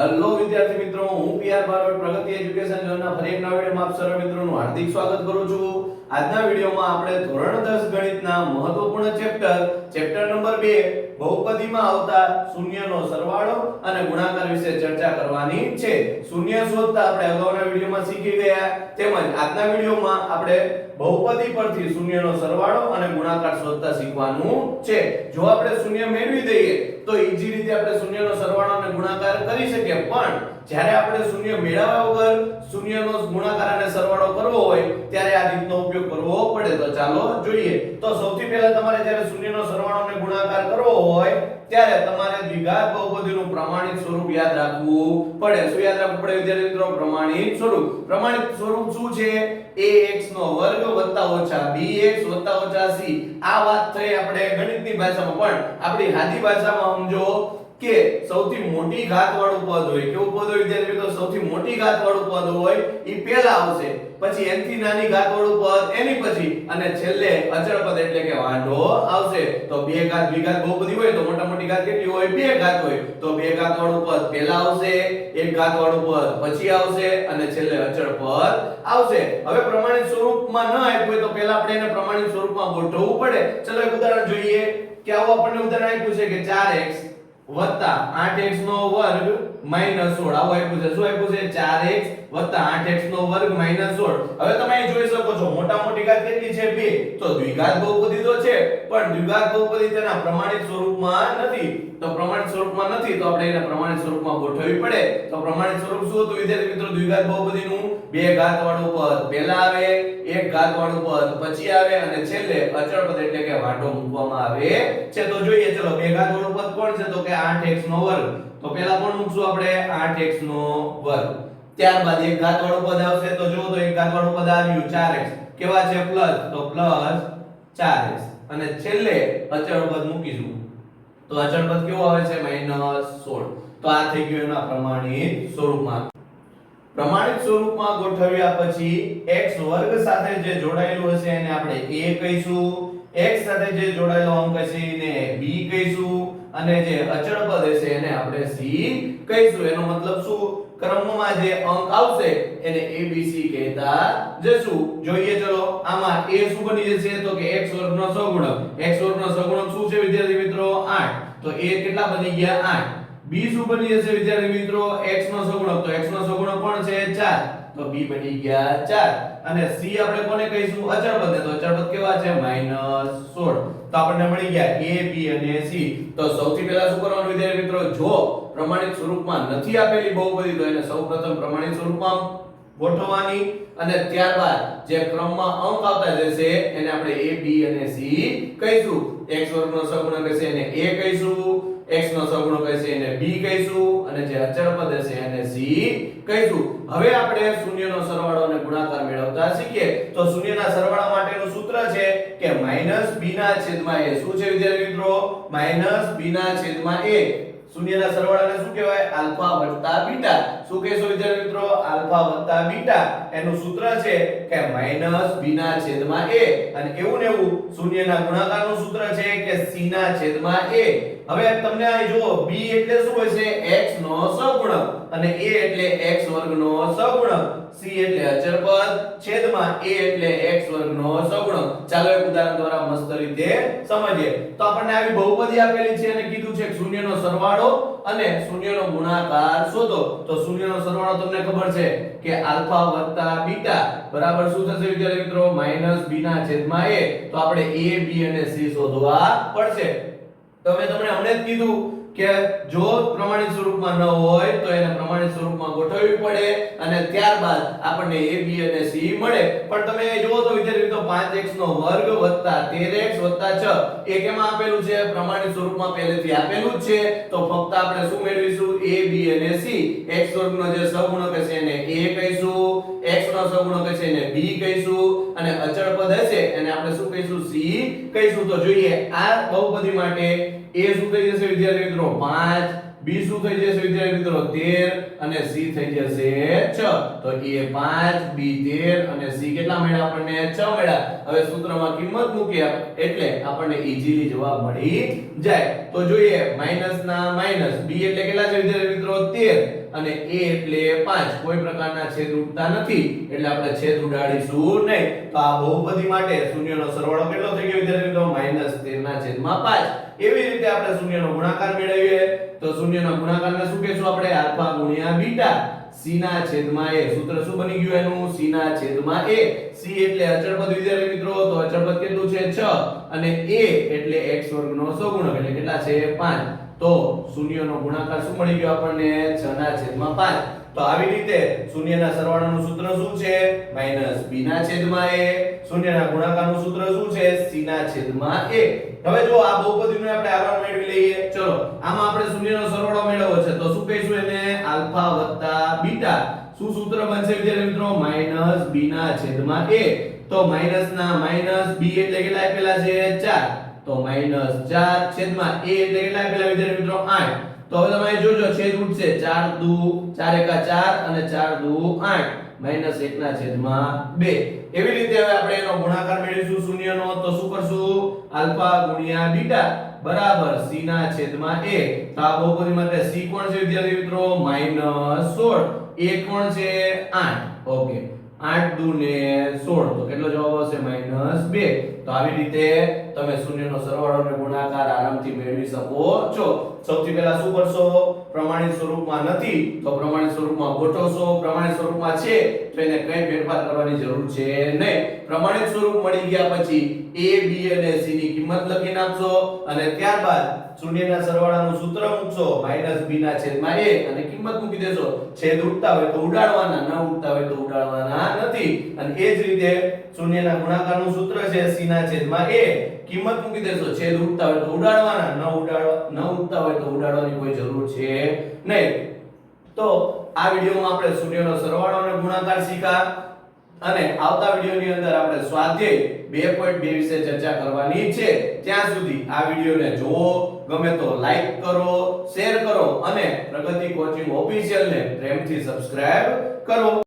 Hello વિદ્યાર્થી મિત્રો, હું પીઆર બારોટ, પ્રગતિ એજ્યુકેશન ઝોનના ફરી એક નવા વિડીયોમાં આપ સર્વ મિત્રોનું હાર્દિક સ્વાગત કરું છું. આજના વિડીયોમાં આપણે ધોરણ 10 ગણિતના મહત્વપૂર્ણ ચેપ્ટર ચેપ્ટર નંબર 2 બહુપદીમાં આવતા શૂન્યનો સરવાળો અને ગુણાકાર વિશે ચર્ચા કરવાની છે. શૂન્ય શોધતા આપણે અગાઉના વિડીયોમાં શીખી ગયા. તેમજ આજના વિડીયોમાં આપણે બહુપદી પરથી શૂન્યનો સરવાળો અને ગુણાકાર શોધતા શીખવાનું છે. જો આપણે શૂન્ય મેળવી દઈએ, તો ઈજી રીતે આપણે શૂન્યનો સરવાળો અને ગુણાકાર કરી શકીએ. પણ જ્યારે આપણે શૂન્ય મેળવ્યા વગર શૂન્યનો ગુણાકાર અને સરવાળો કરવો હોય, ત્યારે આ રીતનો ઉપયોગ કરવો પડે. તો ચાલો જોઈએ. તો સૌથી પહેલા તમારે જ્યારે શૂન્યનો સરવાળો અને ગુણાકાર કરવો હોય ત્યારે તમારે દ્વિઘાત બહુપદીનું પ્રમાણિત સ્વરૂપ યાદ રાખવું પડે. શું યાદ રાખવું પડે વિદ્યાર્થી મિત્રો? પ્રમાણિત સ્વરૂપ. પ્રમાણિત સ્વરૂપ શું છે? Ax નો વર્ગ bx c. આ વાત થઈ આપણે ગણિતની ભાષામાં. પણ આપણી હાદી ભાષામાં સમજો કે સૌથી મોટી ઘાત વાળું પદ હોય. કેવું પદ હોય વિદ્યાર્થી મિત્રો? સૌથી મોટી ઘાત વાળું પદ હોય એ પહેલા આવશે. પછી એનથી નાની ઘાત વાળું પદ, એની પછી, અને છેલ્લે અચળ પદ એટલે કે વાંઢો આવશે. તો બે ઘાત દ્વિઘાત બધી હોય તો મોટા મોટી ઘાત કેટલી હોય? બે ઘાત હોય. તો બે ઘાત વાળું પદ પહેલા આવશે, એક ઘાત વાળું પદ પછી આવશે, અને છેલ્લે અચળ પદ આવશે. હવે પ્રમાણિત સ્વરૂપમાં ન આપ્યું હોય તો પહેલા આપણે એને પ્રમાણિત સ્વરૂપમાં ગોઠવવું પડે. ચલો એક ઉદાહરણ જોઈએ. કે આવો આપણને ઉદાહરણ આપ્યું છે કે 4x વત્તા 8x નો વર્ગ માઇનસ 16 આવું આપ્યું છે. શું આપ્યું છે? 4x વત્તા 8x નો વર્ગ માઇનસ 16 હવે તમે અહીં જોઈ શકો છો મોટા મોટી ઘાત કેટલી છે? 2 તો દ્વિઘાત બહુપદી તો છે, પણ દ્વિઘાત બહુપદી તેના પ્રમાણિત સ્વરૂપમાં નથી. તો પ્રમાણિત સ્વરૂપમાં નથી, તો આપણે એને પ્રમાણિત સ્વરૂપમાં ગોઠવવી પડે. તો પ્રમાણિત સ્વરૂપ શું હતું? વિદ્યાર્થી મિત્રો, દ્વિઘાત બહુપદીનું બે ઘાત વાળું પદ. પહેલા આવે એક ઘાત વાળું પદ, પછી આવે અને છેલ્લે અચળ પદ એટલે કે વાંઢો મૂકવામાં આવે છે. તો જોઈએ, ચલો, બે ઘાત વાળું પદ કોણ છે? તો કે 8x નો વર્ગ. તો પહેલા કોણ મૂકશું આપણે? 8x નો વર્ગ. ત્યારબાદ એક ઘાત વાળું પદ આવશે. તો જો તો એક ઘાત વાળું પદ આવ્યું 4x કેવા છે? પ્લસ. તો પ્લસ 4x અને છેલ્લે અચળ પદ મૂકીશું. તો અચળ પદ કેવો આવે છે? -16 તો આ થઈ ગયું એના પ્રમાણિત સ્વરૂપમાં. પ્રમાણિત સ્વરૂપમાં ગોઠવ્યા પછી x વર્ગ સાથે જે જોડાયેલું હશે એને આપણે a કહીશું. x સાથે જે જોડાયેલો અંક હશે એને b કહીશું. અને જે અચળ પદ હશે એને આપણે c કહીશું. એનો મતલબ શું? ક્રમમાં જે અંક આવશે એને abc કહેતા જશું. જોઈએ ચલો, આમાં a શું બની જશે? તો કે x વર્ગનો સહગુણક x વર્ગનો સહગુણક શું છે વિદ્યાર્થી મિત્રો? 8 તો a કેટલા બની ગયા? 8 b શું બની જશે વિદ્યાર્થી મિત્રો? X નો સહગુણક તો x નો સહગુણક પણ છે? 4 તો b બની ગયા 4 અને c આપણે કોને કહીશું? અચળ પદ તો અચળ પદ કેવા છે? -16 તો આપણને મળી ગયા a, b અને c. તો સૌથી પહેલા શું કરવાનું વિદ્યાર્થી મિત્રો? જો પ્રમાણિત સ્વરૂપમાં નથી આપેલી બહુપદી, તો એને સૌપ્રથમ પ્રમાણિત સ્વરૂપમાં ગોઠવવાની. અને ત્યારબાદ જે ક્રમમાં અંક આવતા જશે, એને આપણે a, b અને c કહીશું. X વર્ગનો સહગુણક હશે, એને a કહીશું. X નો સહગુણક હશે એને b કહીશું, અને જે અચળ પદ હશે એને c કહીશું. હવે આપણે શૂન્યનો સરવાળો અને ગુણાકાર મેળવતા શીખીએ. તો શૂન્યના સરવાળા માટેનું સૂત્ર છે કે b ના છેદમાં a. શું છે વિદ્યાર્થી મિત્રો? b ના છેદમાં a. શૂન્યના સરવાળાને શું કહેવાય? આલ્ફા વત્તા બીટા. શું કહેશો વિદ્યાર્થી મિત્રો? આલ્ફા વત્તા બીટા. એનું સૂત્ર છે કે b ના છેદમાં a અને એવું ને એવું શૂન્યના ગુણાકારનું સૂત્ર છે કે c ના છેદમાં a હવે તમને અહીં જુઓ b એટલે શું હોય છે? x નો સહગુણક. અને a એટલે x વર્ગનો સહગુણક. c એટલે અચળ પદ છેદમાં a એટલે x વર્ગનો સહગુણક. ચાલો એક ઉદાહરણ દ્વારા મસ્ત રીતે સમજીએ. તો આપણને આવી બહુપદી આપેલી છે અને કીધું છે કે શૂન્યનો સરવાળો અને શૂન્યનો ગુણાકાર શોધો. તો શૂન્યનો સરવાળો તમને ખબર છે કે આલ્ફા વત્તા બીટા બરાબર શું થશે વિદ્યાર્થી મિત્રો? b ના છેદમાં a તો આપણે a b અને c શોધવા પડશે. તો તમને હમણાં જ કીધું કે જો પ્રમાણિત સ્વરૂપમાં ન હોય તો એને પ્રમાણિત સ્વરૂપમાં ગોઠવવી પડે અને ત્યારબાદ આપણને a, b અને c મળે. પણ તમે જુઓ તો વિદ્યાર્થી મિત્રો 5x નો વર્ગ 13x 6 એ કેમાં આપેલું છે? પ્રમાણિત સ્વરૂપમાં પહેલેથી આપેલું જ છે. તો ફક્ત આપણે શું મેળવીશું? A, b અને c. X વર્ગનો જે સહગુણક હશે એને a કહીશું. X નો સહગુણક હશે એને b કહીશું અને અચળ પદ હશે. એને આપણે શું કહીશું? c કહીશું. તો જોઈએ, આ બહુપદી માટે a શું થઈ જશે વિદ્યાર્થી મિત્રો? 5 b શું થઈ જશે વિદ્યાર્થી મિત્રો? 13 અને c થઈ જશે 6 તો a 5 b 13 અને c કેટલા મળ્યા આપણને? 6 મળ્યા. હવે સૂત્રમાં કિંમત મૂકીએ એટલે આપણને ઈઝીલી જવાબ મળી જાય. તો જોઈએ માઇનસ ના માઇનસ b એટલે કેટલા છે વિદ્યાર્થી મિત્રો? 13 અને a એટલે 5 કોઈ પ્રકારના છેદ ઉડતા નથી. એટલે આપણે છેદ ઉડાડીશું નહીં. તો આ બહુપદી માટે શૂન્યનો સરવાળો કેટલો થઈ ગયો વિદ્યાર્થી મિત્રો? -13 ના છેદમાં 5 એવી રીતે આપણે શૂન્યનો ગુણાકાર મેળવીએ. તો શૂન્યના ગુણાકારને શું કહેશું આપણે? આલ્ફા ગુણ્યા બીટા. c ના છેદમાં a સૂત્ર શું બની ગયું એનું? c ના છેદમાં a c એટલે અચળ પદ વિદ્યાર્થી મિત્રો, તો અચળ પદ કેટલું છે? 6 અને a એટલે x વર્ગનો સહગુણક એટલે કેટલા છે? 5 તો શૂન્યનો ગુણાકાર શું મળી ગયો આપણને? 6 ના છેદમાં 5 તો આવી રીતે શૂન્યના સરવાળાનું સૂત્ર શું છે? b ના છેદમાં a શૂન્યના ગુણાકારનું સૂત્ર શું છે? c ના છેદમાં a હવે જો આ બહુપદીનો આપણે આગળ મેળવી લઈએ, ચલો, આમાં આપણે શૂન્યનો સરવાળો મેળવવો છે. તો શું કહીશું એને? Alpha beta. શું સૂત્ર બનશે વિદ્યાર્થી મિત્રો? b ના છેદમાં a તો માઇનસ ના માઇનસ b એટલે કેટલા આપેલા છે? 4 તો માઇનસ 4 છેદમાં a એટલે કેટલા પેલા વિદ્યાર્થી મિત્રો? 8 તો હવે તમે જોજો, છેદ ઉડશે 4 દુ 4 એકા 4 અને 4 દુ 8 માઇનસ 1 ના છેદમાં 2 એવી રીતે હવે આપણે એનો ગુણાકાર મેળવીશું. શૂન્યનો, તો શું કરશું? આલ્ફા ગુણ્યા બીટા બરાબર c ના છેદમાં a તો આ બહુપદી માટે c કોણ છે વિદ્યાર્થી મિત્રો? -16 a કોણ છે? 8 ઓકે. 8 દુ ને 16 તો કેટલો જવાબ આવશે? -2 તો આવી રીતે તમે શૂન્યનો સરવાળો અને ગુણાકાર આરામથી મેળવી શકો છો. સૌથી પહેલા શું કરશો? પ્રમાણિત સ્વરૂપમાં નથી, તો પ્રમાણિત સ્વરૂપમાં ગોઠવશો. પ્રમાણિત સ્વરૂપમાં છે, તો એને કઈ ફેરફાર કરવાની જરૂર છે નહીં. પ્રમાણિત સ્વરૂપ મળી ગયા પછી a, b અને c ની કિંમત લખી નાખશો અને ત્યારબાદ શૂન્યના સરવાળાનું સૂત્ર મૂકશો. b ના છેદમાં a અને કિંમત મૂકી દેશો. છેદ ઉડતા હોય તો ઉડાડવાના, ન ઉડતા હોય તો ઉડાડવાના નથી. અને એ જ રીતે શૂન્યના ગુણાકારનું સૂત્ર છે c ના છેદમાં a કિંમત મૂકી દેશો. છેદ ઉડતા હોય તો ઉડાડવાના, ન ઉડાડવા, ન ઉડતા હોય તો ઉડાડવાની કોઈ જરૂર છે નહીં. તો આ વિડિયોમાં આપણે શૂન્યનો સરવાળો અને ગુણાકાર શીખ્યા અને આવતા વિડિયોની અંદર આપણે સ્વાધ્યાય 2.2 વિશે ચર્ચા કરવાની છે. ત્યાં સુધી આ વિડિયોને જોવો ગમે તો લાઈક કરો, શેર કરો અને પ્રગતિ કોચિંગ ઓફિશિયલને પ્રેમથી સબસ્ક્રાઇબ કરો.